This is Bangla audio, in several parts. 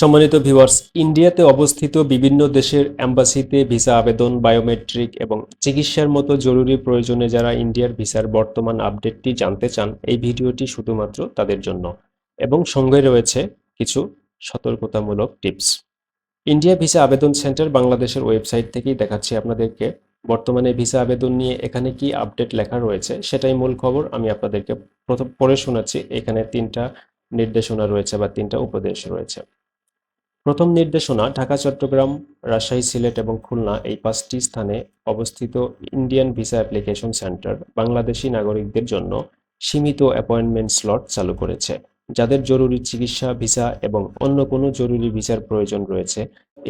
সম্মানিত ভিউয়ার্স ইন্ডিয়াতে অবস্থিত বিভিন্ন দেশের অ্যাম্বাসিতে ভিসা আবেদন বায়োমেট্রিক এবং চিকিৎসার মতো জরুরি প্রয়োজনে যারা ইন্ডিয়ার ভিসার বর্তমান আপডেটটি জানতে চান, এই ভিডিওটি শুধুমাত্র তাদের জন্য। এবং সঙ্গে রয়েছে কিছু সতর্কতামূলক টিপস ইন্ডিয়া ভিসা আবেদন সেন্টার বাংলাদেশের ওয়েবসাইট থেকেই দেখাচ্ছি আপনাদেরকে। বর্তমানে ভিসা আবেদন নিয়ে এখানে কি আপডেট লেখা রয়েছে, সেটাই মূল খবর। আমি আপনাদেরকে প্রথম পড়ে শোনাচ্ছি, এখানে তিনটা নির্দেশনা রয়েছে বা তিনটা উপদেশ রয়েছে। প্রথম নির্দেশনা, ঢাকা, চট্টগ্রাম, রাজশাহী, সিলেট এবং খুলনা এই পাঁচটি স্থানে অবস্থিত Indian visa application centre Bangladeshi নাগরিকদের জন্য সীমিত অ্যাপয়েন্টমেন্ট স্লট চালু করেছে। যাদের জরুরি চিকিৎসা ভিসা এবং অন্য কোনো জরুরি ভিসার প্রয়োজন রয়েছে,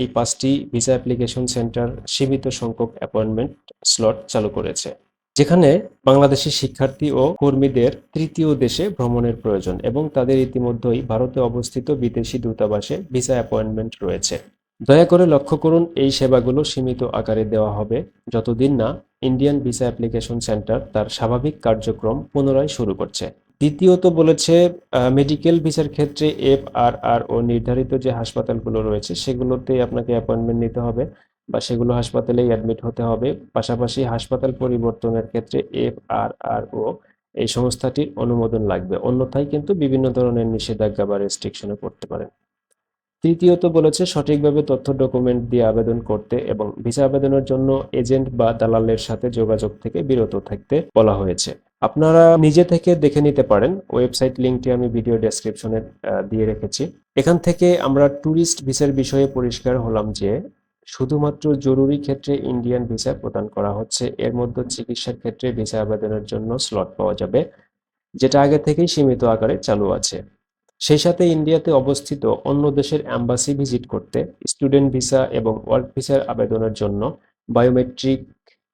এই পাঁচটি ভিসা অ্যাপ্লিকেশন সেন্টার সীমিত সংখ্যক অ্যাপয়েন্টমেন্ট স্লট চালু করেছে। যেখানে বাংলাদেশি শিক্ষার্থী ও কর্মীদের তৃতীয় দেশে ভ্রমণের প্রয়োজন এবং তাদের ইতিমধ্যেই ভারতে অবস্থিত বিদেশি দূতাবাসে ভিসা অ্যাপয়েন্টমেন্ট রয়েছে। দয়া করে লক্ষ্য করুন, এই সেবাগুলো সীমিত আকারে দেওয়া হবে যতদিন না ইন্ডিয়ান ভিসা অ্যাপ্লিকেশন সেন্টার তার স্বাভাবিক কার্যক্রম পুনরায় শুরু করছে। দ্বিতীয়ত বলেছে মেডিকেল ভিসার ক্ষেত্রে এফ আর আর ও নির্ধারিত যে হাসপাতালগুলো রয়েছে সেগুলোতে আপনাকে অ্যাপয়েন্টমেন্ট নিতে হবে। বা সেগুলো হাসপাতালেই অ্যাডমিট হতে হবে। পাশাপাশি হাসপাতাল পরিবর্তনের ক্ষেত্রে এফ আর আর ও এই সংস্থাটির অনুমোদন লাগবে। অন্যথায় কিন্তু বিভিন্ন ধরনের নিষেধাজ্ঞা বা রেস্ট্রিকশনে পড়তে পারেন। তৃতীয়ত বলেছে, সঠিকভাবে তথ্য ডকুমেন্ট দিয়ে আবেদন করতে এবং ভিসা আবেদনের জন্য এজেন্ট বা দালালের সাথে যোগাযোগ থেকে বিরত থাকতে বলা হয়েছে। আপনারা নিজে থেকে দেখে নিতে পারেন। ওয়েবসাইট লিঙ্কটি আমি ভিডিও ডেসক্রিপশনে দিয়ে রেখেছি। এখান থেকে আমরা ট্যুরিস্ট ভিসার বিষয়ে পরিষ্কার হলাম যে শুধুমাত্র জরুরি ক্ষেত্রে ইন্ডিয়ান ভিসা প্রদান করা হচ্ছে। এর মধ্যে চিকিৎসার ক্ষেত্রে ভিসা আবেদনের জন্য স্লট পাওয়া যাবে, যেটা আগে থেকেই সীমিত আকারে চালু আছে। সেই সাথে ইন্ডিয়াতে অবস্থিত অন্য দেশের অ্যাম্বাসি ভিজিট করতে স্টুডেন্ট ভিসা এবং ওয়ার্ক ভিসার আবেদনের জন্য বায়োমেট্রিক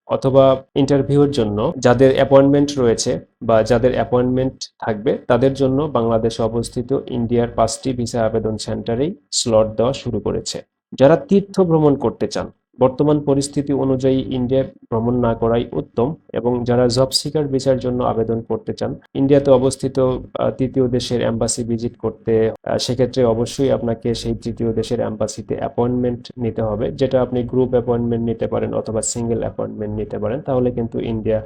অথবা ইন্টারভিউর জন্য যাদের অ্যাপয়েন্টমেন্ট রয়েছে বা যাদের অ্যাপয়েন্টমেন্ট থাকবে, তাদের জন্য বাংলাদেশে অবস্থিত ইন্ডিয়ার পাঁচটি ভিসা আবেদন সেন্টারেই স্লট দেওয়া শুরু করেছে। যারা তীর্থ ভ্রমণ করতে চান, বর্তমান পরিস্থিতি অনুযায়ী ইন্ডিয়া ভ্রমণ না করাই উত্তম এবং যারা জব সিকার ভিসার জন্য আবেদন করতে চান, ইন্ডিয়াতে অবস্থিত তৃতীয় দেশের অ্যাম্বাসি ভিজিট করতে সেক্ষেত্রে অবশ্যই আপনাকে সেই তৃতীয় দেশের অ্যাম্বাসিতে অ্যাপয়েন্টমেন্ট নিতে হবে, যেটা আপনি গ্রুপ অ্যাপয়েন্টমেন্ট নিতে পারেন অথবা সিঙ্গেল অ্যাপয়েন্টমেন্ট নিতে পারেন, তাহলে কিন্তু ইন্ডিয়া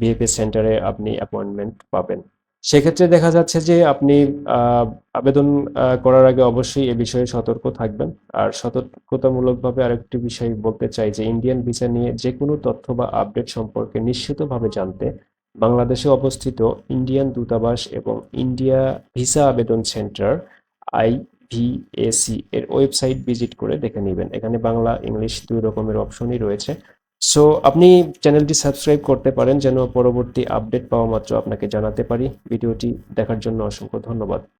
বিএপি সেন্টারে আপনি অ্যাপয়েন্টমেন্ট পাবেন। সেক্ষেত্রে দেখা যাচ্ছে যে আপনি আবেদন করার আগে অবশ্যই এ বিষয়ে সতর্ক থাকবেন। আর সতর্কতামূলকভাবে আরেকটি বিষয় বলতে চাই যে, ইন্ডিয়ান ভিসা নিয়ে যে কোনো তথ্য বা আপডেট সম্পর্কে নিশ্চিতভাবে জানতে বাংলাদেশে অবস্থিত ইন্ডিয়ান দূতাবাস এবং ইন্ডিয়া ভিসা আবেদন সেন্টার, আই আইভিএসি এর ওয়েবসাইট ভিজিট করে দেখে নেবেন। এখানে বাংলা, ইংলিশ দুই রকমের অপশনই রয়েছে। সো আপনি চ্যানেলটি সাবস্ক্রাইব করতে পারেন যেন পরবর্তী আপডেট পাওয়া মাত্র আপনাকে জানাতে পারি। ভিডিওটি দেখার জন্য অসংখ্য ধন্যবাদ।